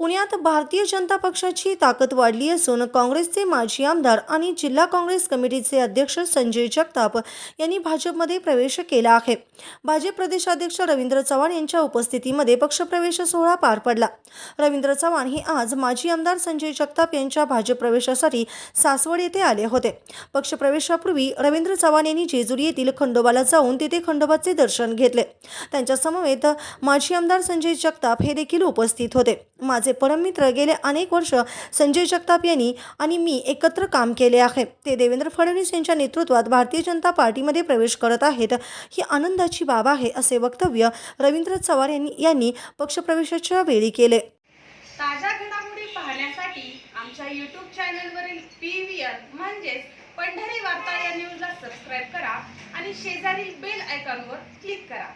पुण्यात भारतीय जनता पक्षाची ताकद वाढली असून काँग्रेसचे माजी आमदार आणि जिल्हा काँग्रेस कमिटीचे अध्यक्ष संजय जगताप यांनी भाजपमध्ये प्रवेश केला आहे. भाजप प्रदेशाध्यक्ष रवींद्र चव्हाण यांच्या उपस्थितीमध्ये पक्षप्रवेश सोहळा पार पडला. रवींद्र चव्हाण हे आज माजी आमदार संजय जगताप यांच्या भाजप प्रवेशासाठी सासवड येथे आले होते. पक्षप्रवेशापूर्वी रवींद्र चव्हाण यांनी जेजुरी येथील खंडोबाला जाऊन तिथे खंडोबाचे दर्शन घेतले. त्यांच्यासमवेत माजी आमदार संजय जगताप हे देखील उपस्थित होते. माझे परममित्र गेले अनेक वर्ष संजय जगताप यांनी आणि मी एकत्र काम केले आहे. ते देवेंद्र फडणवीस यांच्या नेतृत्वात भारतीय जनता पार्टीमध्ये प्रवेश करत आहेत. ही आनंदाची बाब आहे असे वक्तव्य रवींद्र चव्हाण यांनी यांनी पक्षप्रवेशाच्या वेळी केले. ताज्या घडामोडी पाहण्यासाठी आमच्या यूट्यूब चॅनलवरील पी व्ही आर म्हणजेच पंढरी वार्ता या न्यूजला सबस्क्राईब करा आणि शेजारील बेल आयकॉनवर क्लिक करा.